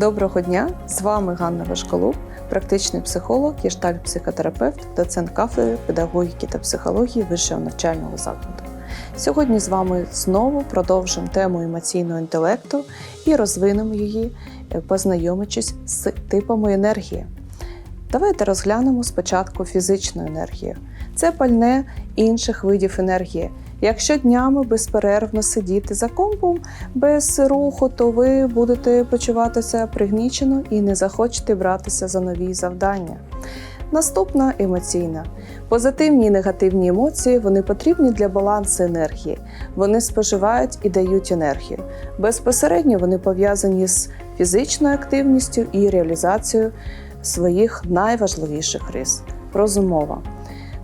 Доброго дня! З вами Ганна Вашколуб, практичний психолог, гештальт-психотерапевт, доцент кафедри педагогіки та психології вищого навчального закладу. Сьогодні з вами знову продовжимо тему емоційного інтелекту і розвинемо її, е, познайомичись з типами енергії. Давайте розглянемо спочатку фізичну енергію. Це пальне інших видів енергії. Якщо днями безперервно сидіти за компом без руху, то ви будете почуватися пригнічено і не захочете братися за нові завдання. Наступна емоційна. Позитивні і негативні емоції вони потрібні для балансу енергії. Вони споживають і дають енергію. Безпосередньо вони пов'язані з фізичною активністю і реалізацією своїх найважливіших рис. Розумова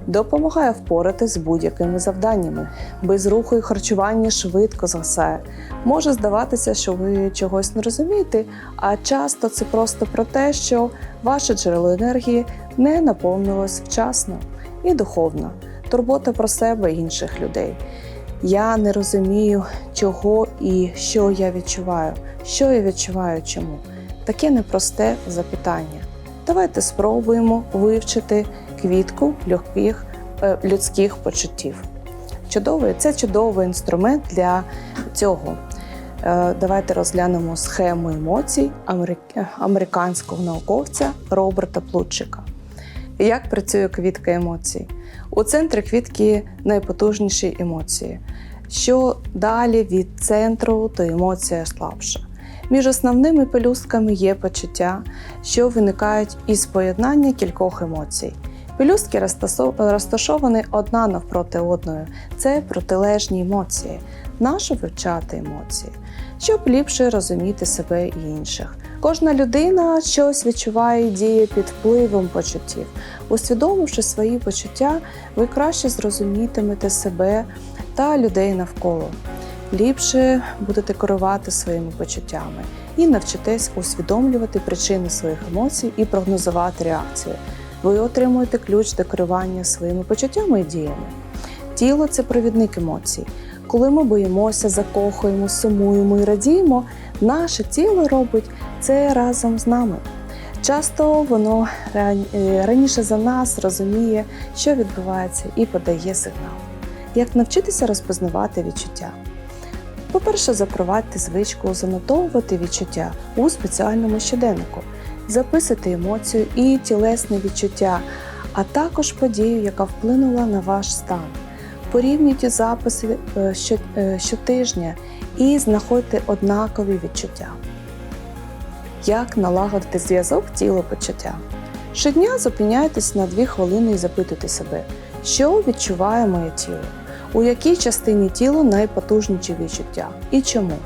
допомагає впоратись з будь-якими завданнями. Без руху і харчування швидко згасає. Може здаватися, що ви чогось не розумієте, а часто це просто про те, що ваше джерело енергії не наповнилось вчасно і духовно, турбота про себе інших людей. Я не розумію, чого і що я відчуваю, що я відчуваю чому. Таке непросте запитання. Давайте спробуємо вивчити квітку легких е, людських почуттів. Чудовий це чудовий інструмент для цього. Е, Давайте розглянемо схему емоцій америк- американського науковця Роберта Плутчика. Як працює квітка емоцій? У центрі квітки найпотужніші емоції. Що далі від центру, то емоція слабша. Між основними пелюстками є почуття, що виникають із поєднання кількох емоцій. Пелюстки розташовані одна навпроти одної. Це протилежні емоції. Нащо вивчати емоції, щоб ліпше розуміти себе і інших. Кожна людина щось відчуває і діє під впливом почуттів. Усвідомивши свої почуття, ви краще зрозумітимете себе та людей навколо. Ліпше будете керувати своїми почуттями і навчитесь усвідомлювати причини своїх емоцій і прогнозувати реакцію. Ви отримуєте ключ до керування своїми почуттями і діями. Тіло це провідник емоцій. Коли ми боїмося, закохуємо, сумуємо і радіємо, наше тіло робить це разом з нами. Часто воно е, раніше за нас розуміє, що відбувається, і подає сигнал. Як навчитися розпознавати відчуття? По-перше, запровадьте звичку занотовувати відчуття у спеціальному щоденнику, записуйте емоцію і тілесне відчуття, а також подію, яка вплинула на ваш стан. Порівнюйте записи е, е, щотижня і знаходьте однакові відчуття. Як налагодити зв'язок тіло-почуття? Щодня зупиняйтесь на 2 хвилини і запитуйте себе, що відчуває моє тіло, у якій частині тіла найпотужніші відчуття і чому.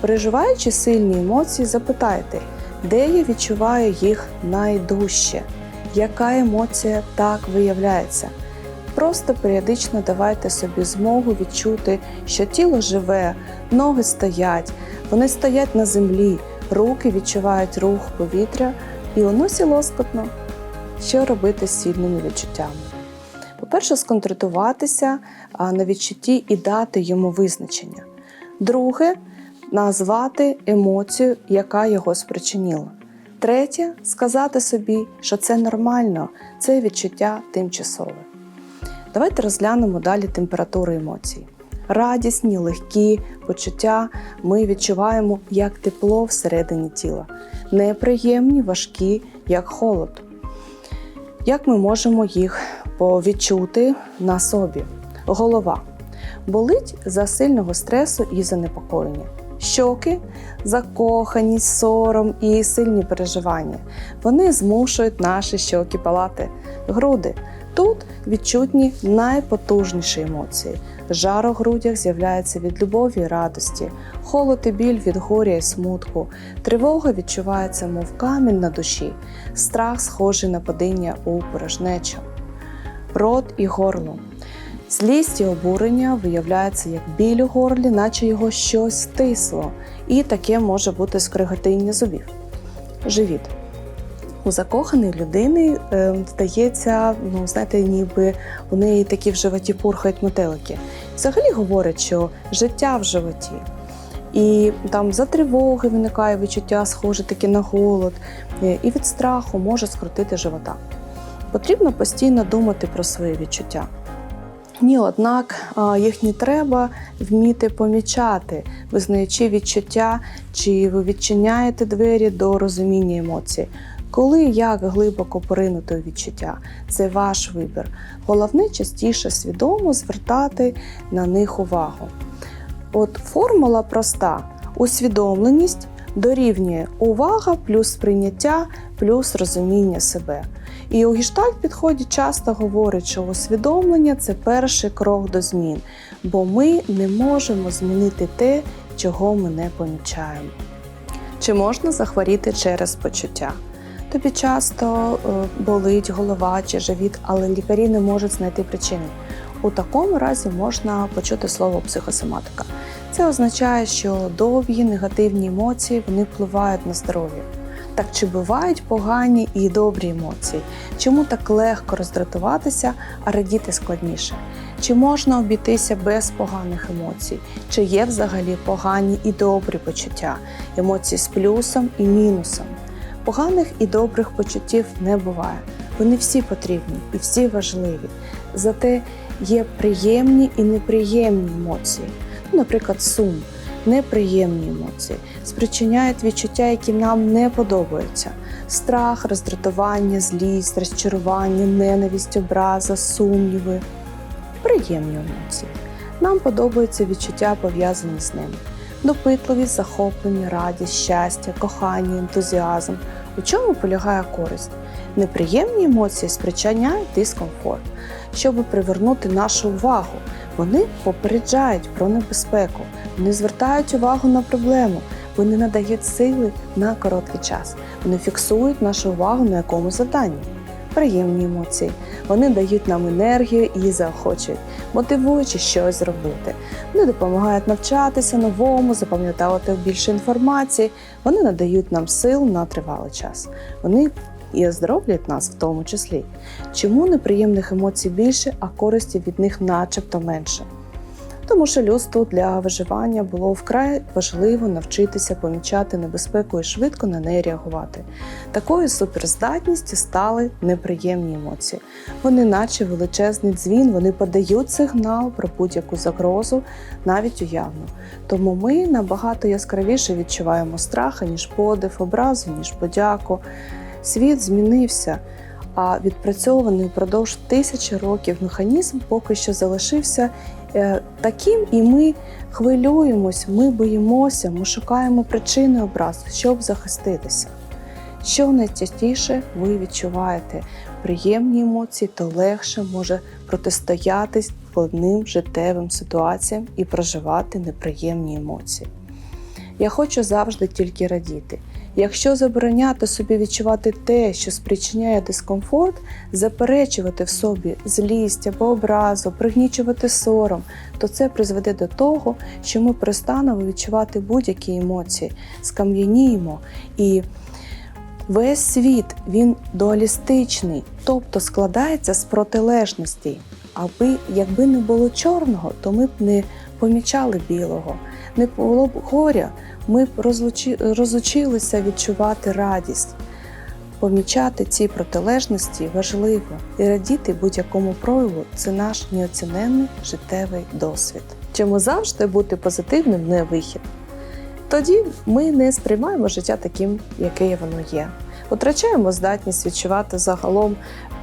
Переживаючи сильні емоції, запитайте, де я відчуваю їх найдужче, яка емоція так виявляється. Просто періодично давайте собі змогу відчути, що тіло живе, ноги стоять, вони стоять на землі, руки відчувають рух повітря і у носі лоскотно. Що робити з сильними відчуттями? По-перше, сконцентруватися на відчутті і дати йому визначення. Друге назвати емоцію, яка його спричинила. Третє сказати собі, що це нормально, це відчуття тимчасове. Давайте розглянемо далі температуру емоцій. Радісні, легкі почуття ми відчуваємо як тепло всередині тіла, неприємні, важкі, як холод. Як ми можемо їх відчути на собі? Голова болить за сильного стресу і занепокоєння. Щоки закоханість, сором і сильні переживання. Вони змушують наші щоки палати. Груди тут відчутні найпотужніші емоції. Жар у грудях з'являється від любові і радості, холод і біль від горя і смутку, тривога відчувається, мов камінь на душі, страх схожий на падіння у порожнечу. Рот і горло. Злість і обурення виявляється як біль у горлі, наче його щось стисло, і таке може бути скриготиння зубів. Живіт. У закоханої людини е, здається, ну знаєте, ніби у неї такі в животі пурхають метелики. Взагалі говорять, що життя в животі. І там за тривоги виникає відчуття, схоже таки на голод, е, і від страху може скрутити живота. Потрібно постійно думати про свої відчуття. Ні, однак їх не треба вміти помічати, визнаючи відчуття, чи ви відчиняєте двері до розуміння емоцій. Коли як глибоко поринути у відчуття, це ваш вибір. Головне частіше свідомо звертати на них увагу. От формула проста: усвідомленість дорівнює увага плюс сприйняття плюс розуміння себе. І у гештальт підході часто говорять, що усвідомлення це перший крок до змін, бо ми не можемо змінити те, чого ми не помічаємо. Чи можна захворіти через почуття? Тобі часто е, болить голова чи живіт, але лікарі не можуть знайти причини. У такому разі можна почути слово психосоматика. Це означає, що довгі негативні емоції вони впливають на здоров'я. Так чи бувають погані і добрі емоції? Чому так легко роздратуватися, а радіти складніше? Чи можна обійтися без поганих емоцій? Чи є взагалі погані і добрі почуття, емоції з плюсом і мінусом? Поганих і добрих почуттів не буває. Вони всі потрібні і всі важливі. Зате є приємні і неприємні емоції. Наприклад, сум, неприємні емоції, спричиняють відчуття, які нам не подобаються: страх, роздратування, злість, розчарування, ненависть, образа, сумніви. Приємні емоції. Нам подобаються відчуття, пов'язані з ними. Допитливість, захоплення, радість, щастя, кохання, ентузіазм. У чому полягає користь? Неприємні емоції спричиняють дискомфорт, щоб привернути нашу увагу. Вони попереджають про небезпеку, вони звертають увагу на проблему, вони надають сили на короткий час, вони фіксують нашу увагу на якомусь завданні. Приємні емоції. Вони дають нам енергію і заохочують, мотивуючи щось зробити. Вони допомагають навчатися новому, запам'ятовувати більше інформації. Вони надають нам сил на тривалий час. Вони і оздоровлюють нас в тому числі. Чому неприємних емоцій більше, а користі від них начебто менше? Тому що людству для виживання було вкрай важливо навчитися помічати небезпеку і швидко на неї реагувати. Такою суперздатністю стали неприємні емоції. Вони, наче величезний дзвін, вони подають сигнал про будь-яку загрозу, навіть уявну. Тому ми набагато яскравіше відчуваємо страх, ніж подив, образу, ніж подяку. Світ змінився, а відпрацьований впродовж тисячі років механізм поки що залишився е, таким, і ми хвилюємось, ми боїмося, ми шукаємо причини образу, щоб захиститися. Що найчастіше ви відчуваєте приємні емоції, то легше може протистояти складним життєвим ситуаціям і проживати неприємні емоції. Я хочу завжди тільки радіти. Якщо забороняти собі відчувати те, що спричиняє дискомфорт, заперечувати в собі злість або образу, пригнічувати сором, то це призведе до того, що ми перестанемо відчувати будь-які емоції, скам'яніємо і. Весь світ він дуалістичний, тобто складається з протилежностей. Аби якби не було чорного, то ми б не помічали білого. Не було б горя, ми б розучилися відчувати радість. Помічати ці протилежності важливо і радіти будь-якому прояву це наш неоціненний життєвий досвід. Чому завжди бути позитивним не вихід? Тоді ми не сприймаємо життя таким, яке воно є. Втрачаємо здатність відчувати загалом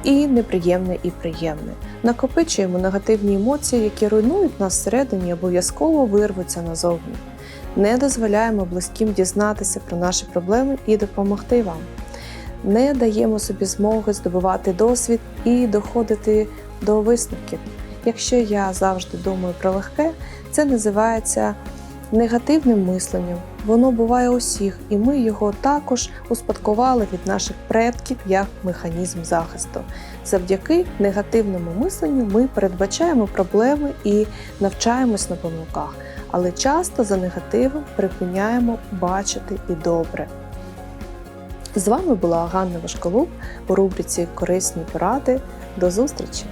і неприємне, і приємне. Накопичуємо негативні емоції, які руйнують нас всередині, обов'язково вирвуться назовні. Не дозволяємо близьким дізнатися про наші проблеми і допомогти вам. Не даємо собі змоги здобувати досвід і доходити до висновків. Якщо я завжди думаю про легке, це називається негативним мисленням. Воно буває у всіх, і ми його також успадкували від наших предків як механізм захисту. Завдяки негативному мисленню ми передбачаємо проблеми і навчаємось на помилках, але часто за негативом припиняємо бачити і добре. З вами була Ганна Важколуб у рубриці Корисні поради. До зустрічі!